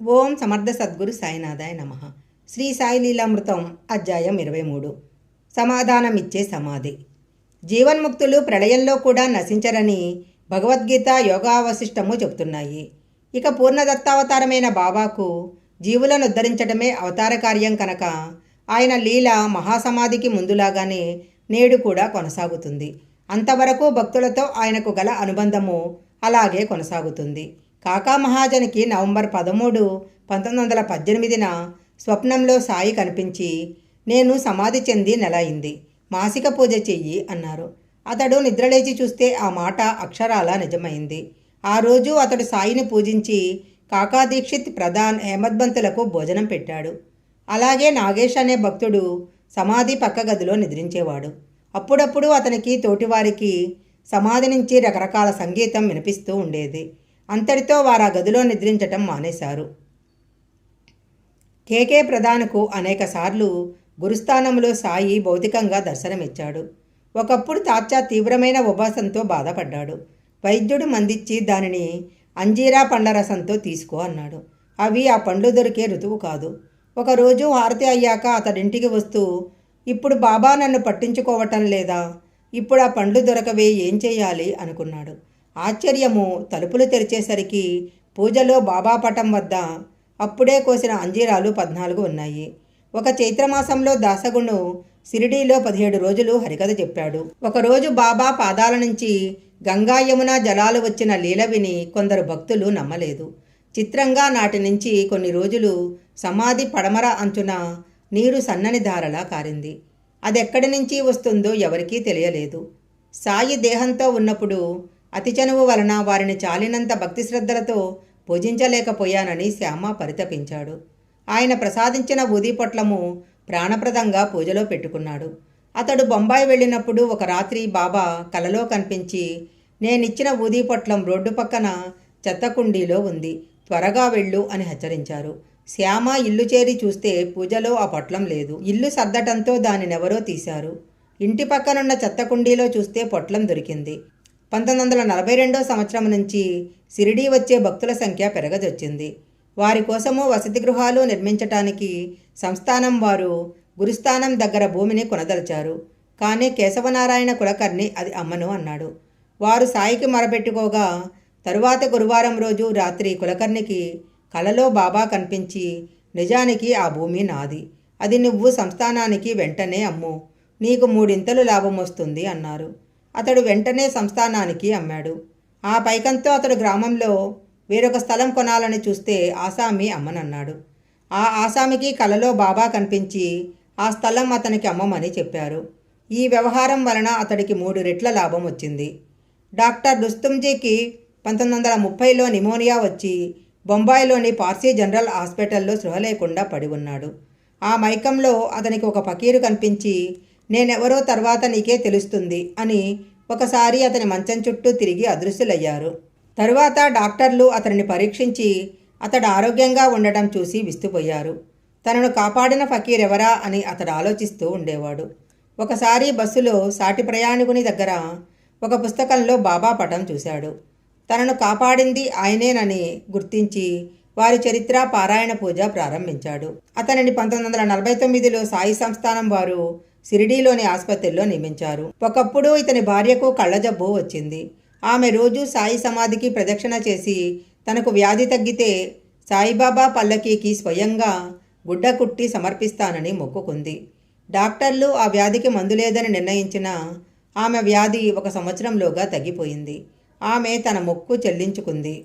ఓం సమర్థ సద్గురు సాయినాథాయ నమ. శ్రీ సాయి లీలామృతం అధ్యాయం ఇరవై మూడు. సమాధానమిచ్చే సమాధి. జీవన్ముక్తులు ప్రళయంలో కూడా నశించరని భగవద్గీత యోగావశిష్టము చెబుతున్నాయి. ఇక పూర్ణదత్తావతారమైన బాబాకు జీవులను ఉద్ధరించడమే అవతార కార్యం కనుక ఆయన లీల మహాసమాధికి ముందులాగానే నేడు కూడా కొనసాగుతుంది. అంతవరకు భక్తులతో ఆయనకు గల అనుబంధము అలాగే కొనసాగుతుంది. కాకా మహాజనికి నవంబర్ పదమూడు పంతొమ్మిది వందల పద్దెనిమిదిన స్వప్నంలో సాయి కనిపించి నేను సమాధి చెంది నెల అయింది. మాసిక పూజ చెయ్యి అన్నారు. అతడు నిద్రలేచి చూస్తే ఆ మాట అక్షరాల నిజమైంది. ఆ రోజు అతడు సాయిని పూజించి కాకా దీక్షిత్ ప్రధాన్ హేమద్బంతులకు భోజనం పెట్టాడు. అలాగే నాగేష్ అనే భక్తుడు సమాధి పక్క గదిలో నిద్రించేవాడు. అప్పుడప్పుడు అతనికి తోటివారికి సమాధి నుంచి రకరకాల సంగీతం వినిపిస్తూ ఉండేది. అంతటితో వారు ఆ గదిలో నిద్రించటం మానేశారు. కేకే ప్రధానకు అనేకసార్లు గురుస్థానంలో సాయి భౌతికంగా దర్శనమిచ్చాడు. ఒకప్పుడు తాత్చా తీవ్రమైన ఉపాసంతో బాధపడ్డాడు. వైద్యుడు మందిచ్చి దానిని అంజీరా పండ్ల రసంతో తీసుకో అన్నాడు. అవి ఆ పండ్లు దొరికే ఋతువు కాదు. ఒకరోజు హారతి అయ్యాక అతడింటికి వస్తూ ఇప్పుడు బాబా నన్ను పట్టించుకోవటం లేదా? ఇప్పుడు ఆ పండ్లు దొరకవే ఏం చేయాలి? అనుకున్నాడు. ఆశ్చర్యము తలుపులు తెరిచేసరికి పూజలో బాబా పటం వద్ద అప్పుడే కోసిన అంజీరాలు పద్నాలుగు ఉన్నాయి. ఒక చైత్రమాసంలో దాసగును సిరిడీలో పదిహేడు రోజులు హరికథ చెప్పాడు. ఒకరోజు బాబా పాదాల నుంచి గంగా యమున జలాలు వచ్చిన లీల విని కొందరు భక్తులు నమ్మలేదు. చిత్రంగా నాటి నుంచి కొన్ని రోజులు సమాధి పడమర అంచున నీరు సన్నని ధారలా కారింది. అదెక్కడి నుంచి వస్తుందో ఎవరికీ తెలియలేదు. సాయి దేహంతో ఉన్నప్పుడు అతి చనువు వలన వారిని చాలినంత భక్తి శ్రద్ధలతో పూజించలేకపోయానని శ్యామ పరితపించాడు. ఆయన ప్రసాదించిన ఊది పొట్లము ప్రాణప్రదంగా పూజలో పెట్టుకున్నాడు. అతడు బొంబాయి వెళ్ళినప్పుడు ఒక రాత్రి బాబా కలలో కనిపించి నేనిచ్చిన ఊది పొట్లం రోడ్డు పక్కన చెత్త కుండీలో ఉంది త్వరగా వెళ్ళు అని హెచ్చరించారు. శ్యామ ఇల్లు చేరి చూస్తే పూజలో ఆ పొట్లం లేదు. ఇల్లు సర్దటంతో దానినెవరో తీశారు. ఇంటి పక్కనున్న చెత్త కుండీలో చూస్తే పొట్లం దొరికింది. పంతొమ్మిది వందల నలభై రెండో సంవత్సరం నుంచి సిరిడీ వచ్చే భక్తుల సంఖ్య పెరగదొచ్చింది వారి కోసము వసతి గృహాలు నిర్మించటానికి సంస్థానం వారు గురుస్థానం దగ్గర భూమిని కొనదలిచారు. కానీ కేశవనారాయణ కులకర్ణి అది అమ్మను అన్నాడు. వారు సాయికి మొరపెట్టుకోగా తరువాత గురువారం రోజు రాత్రి కులకర్ణికి కలలో బాబా కనిపించి నిజానికి ఆ భూమి నాది. అది నువ్వు సంస్థానానికి వెంటనే అమ్ము. నీకు మూడింతలు లాభం వస్తుంది అన్నారు. అతడు వెంటనే సంస్థానానికి అమ్మాడు. ఆ పైకంతో అతడు గ్రామంలో వేరొక స్థలం కొనాలని చూస్తే ఆసామి అమ్మనన్నాడు. ఆ ఆసామికి కలలో బాబా కనిపించి ఆ స్థలం అతనికి అమ్మమని చెప్పారు. ఈ వ్యవహారం వలన అతడికి మూడు రెట్ల లాభం వచ్చింది. డాక్టర్ రుస్తుంజీకి పంతొమ్మిది వందల ముప్పైలో నిమోనియా వచ్చి బొంబాయిలోని పార్సీ జనరల్ హాస్పిటల్లో సృహ లేకుండా పడి ఉన్నాడు. ఆ మైకంలో అతనికి ఒక పకీరు కనిపించి నేనెవరో తర్వాత నీకే తెలుస్తుంది అని ఒకసారి అతని మంచం చుట్టూ తిరిగి అదృశ్యులయ్యారు. తరువాత డాక్టర్లు అతనిని పరీక్షించి అతడు ఆరోగ్యంగా ఉండటం చూసి విస్తుపోయారు. తనను కాపాడిన ఫకీర్ ఎవరా అని అతడు ఆలోచిస్తూ ఉండేవాడు. ఒకసారి బస్సులో సాటి ప్రయాణికుని దగ్గర ఒక పుస్తకంలో బాబా పటం చూశాడు. తనను కాపాడింది ఆయనేనని గుర్తించి వారి చరిత్ర పారాయణ పూజ ప్రారంభించాడు. అతనిని పంతొమ్మిది వందల నలభై తొమ్మిదిలో సాయి సంస్థానం వారు సిరిడీలోని ఆసుపత్రిలో నియమించారు. ఒకప్పుడు ఇతని భార్యకు కళ్ళజబ్బు వచ్చింది. ఆమె రోజు సాయి సమాధికి ప్రదక్షిణ చేసి తనకు వ్యాధి తగ్గితే సాయిబాబా పల్లకీకి స్వయంగా గుడ్డ కుట్టి సమర్పిస్తానని మొక్కుకుంది. డాక్టర్లు ఆ వ్యాధికి మందు లేదని నిర్ణయించిన ఆమె వ్యాధి ఒక సంవత్సరంలోగా తగ్గిపోయింది. ఆమె తన మొక్కు చెల్లించుకుంది.